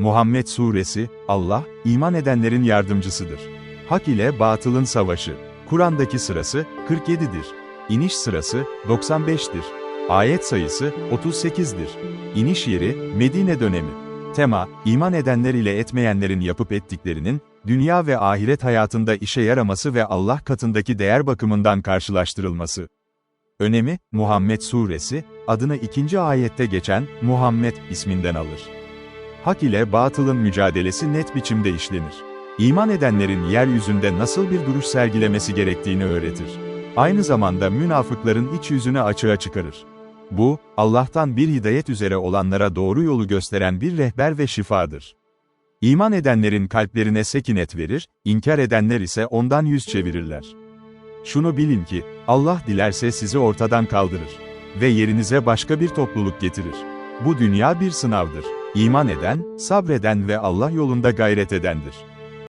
Muhammed Suresi, Allah, iman edenlerin yardımcısıdır. Hak ile batılın savaşı. Kur'an'daki sırası, 47'dir. İniş sırası, 95'tir. Ayet sayısı, 38'dir. İniş yeri, Medine dönemi. Tema, iman edenler ile etmeyenlerin yapıp ettiklerinin, dünya ve ahiret hayatında işe yaraması ve Allah katındaki değer bakımından karşılaştırılması. Önemi, Muhammed Suresi, adını ikinci ayette geçen, Muhammed isminden alır. Hak ile batılın mücadelesi net biçimde işlenir. İman edenlerin yeryüzünde nasıl bir duruş sergilemesi gerektiğini öğretir. Aynı zamanda münafıkların iç yüzünü açığa çıkarır. Bu, Allah'tan bir hidayet üzere olanlara doğru yolu gösteren bir rehber ve şifadır. İman edenlerin kalplerine sekinet verir, inkar edenler ise ondan yüz çevirirler. Şunu bilin ki, Allah dilerse sizi ortadan kaldırır ve yerinize başka bir topluluk getirir. Bu dünya bir sınavdır. İman eden, sabreden ve Allah yolunda gayret edendir.